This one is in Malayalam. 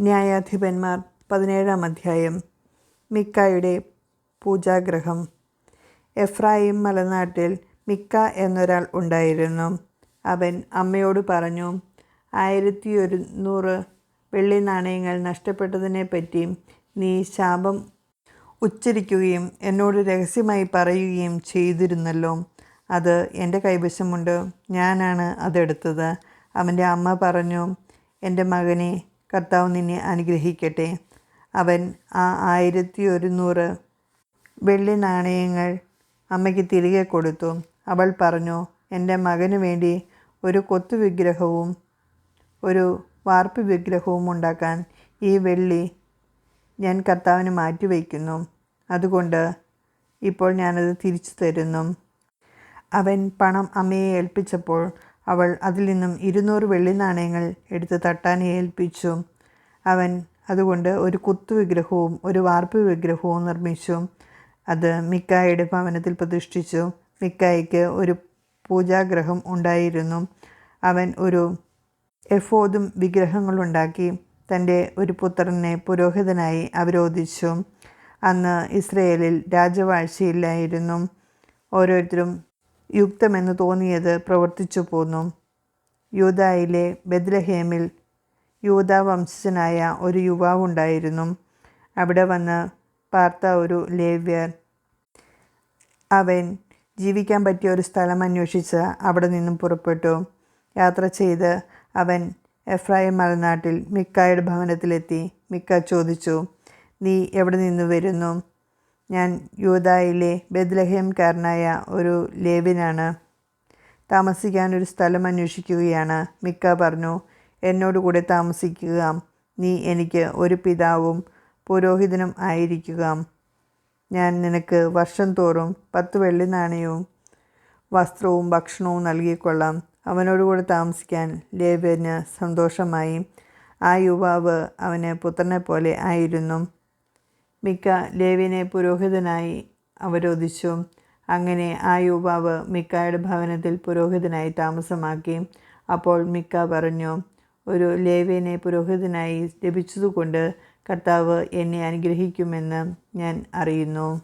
ന്യായാധിപന്മാർ പതിനേഴാം അധ്യായം. മിക്കായുടെ പൂജാഗ്രഹം. എഫ്രായിം മലനാട്ടിൽ മിക്ക എന്നൊരാൾ ഉണ്ടായിരുന്നു. അവൻ അമ്മയോട് പറഞ്ഞു ആയിരത്തി ഒരുന്നൂറ് വെള്ളി നാണയങ്ങൾ നഷ്ടപ്പെട്ടതിനെപ്പറ്റി നീ ശാപം ഉച്ചരിക്കുകയും എന്നോട് രഹസ്യമായി പറയുകയും ചെയ്തിരുന്നല്ലോ. അത് എന്റെ കൈവശമുണ്ട്. ഞാനാണ് അതെടുത്തത്. അവന്റെ അമ്മ പറഞ്ഞു എന്റെ മകനെ കർത്താവ് നിന്നെ അനുഗ്രഹിക്കട്ടെ. അവൻ ആ ആയിരത്തി ഒരുന്നൂറ് വെള്ളി നാണയങ്ങൾ അമ്മയ്ക്ക് തിരികെ കൊടുത്തു. അവൾ പറഞ്ഞു എന്റെ മകന് വേണ്ടി ഒരു കൊത്തു വിഗ്രഹവും ഒരു വാർപ്പ് വിഗ്രഹവും ഉണ്ടാക്കാൻ ഈ വെള്ളി ഞാൻ കർത്താവിന് മാറ്റിവെക്കുന്നു അതുകൊണ്ട് ഇപ്പോൾ ഞാനത് തിരിച്ചു തരുന്നു. അവൻ പണം അമ്മയെ ഏൽപ്പിച്ചപ്പോൾ അവൾ അതിൽ നിന്നും ഇരുന്നൂറ് വെള്ളി നാണയങ്ങൾ എടുത്ത് തട്ടാൻ ഏൽപ്പിച്ചു. അവൻ അതുകൊണ്ട് ഒരു കുത്തു വിഗ്രഹവും ഒരു വാർപ്പ് വിഗ്രഹവും നിർമ്മിച്ചു. അത് മിക്കായുടെ ഭവനത്തിൽ പ്രതിഷ്ഠിച്ചു. മിക്കായ്ക്ക് ഒരു പൂജാഗ്രഹം ഉണ്ടായിരുന്നു. അവൻ ഒരു എഫോദും വിഗ്രഹങ്ങളുണ്ടാക്കി തന്റെ ഒരു പുത്രനെ പുരോഹിതനായി അവരോധിച്ചു. അന്ന് ഇസ്രയേലിൽ രാജവാഴ്ചയില്ലായിരുന്നു. ഓരോരുത്തരും യുക്തമെന്ന് തോന്നിയത് പ്രവർത്തിച്ചു പോന്നു. യൂതായിലെ ബദ്ലഹേമിൽ യൂത വംശജനായ ഒരു യുവാവുണ്ടായിരുന്നു അവിടെ വന്ന് പാർത്ത ഒരു ലേവ്യർ. അവൻ ജീവിക്കാൻ പറ്റിയ ഒരു സ്ഥലം അന്വേഷിച്ച് അവിടെ നിന്നും പുറപ്പെട്ടു. യാത്ര ചെയ്ത് അവൻ എഫ്രായിം മലനാട്ടിൽ മിക്കായുടെ ഭവനത്തിലെത്തി. മിക്ക ചോദിച്ചു നീ എവിടെ നിന്ന് വരുന്നു? ഞാൻ യൂതായിലെ ബെദ്ലഹേംകാരനായ ഒരു ലേവിനാണ് താമസിക്കാൻ ഒരു സ്ഥലം അന്വേഷിക്കുകയാണ്. മിക്ക പറഞ്ഞു എന്നോട് കൂടെ താമസിക്കുക. നീ എനിക്ക് ഒരു പിതാവും പുരോഹിതനും ആയിരിക്കുക. ഞാൻ നിനക്ക് വർഷം തോറും പത്ത് വെള്ളി നാണയവും വസ്ത്രവും ഭക്ഷണവും നൽകിക്കൊള്ളാം. അവനോടുകൂടെ താമസിക്കാൻ ലേവ്യന് സന്തോഷമായി. ആ യുവാവ് അവന് പുത്രനെ പോലെ ആയിരുന്നു. മിക്ക ലേവിനെ പുരോഹിതനായി അവരോധിച്ചു. അങ്ങനെ ആ യുവാവ് മിക്കായുടെ ഭവനത്തിൽ പുരോഹിതനായി താമസമാക്കി. അപ്പോൾ മിക്ക പറഞ്ഞു ഒരു ലേവിനെ പുരോഹിതനായി ലഭിച്ചതുകൊണ്ട് കർത്താവ് എന്നെ അനുഗ്രഹിക്കുമെന്ന് ഞാൻ അറിയുന്നു.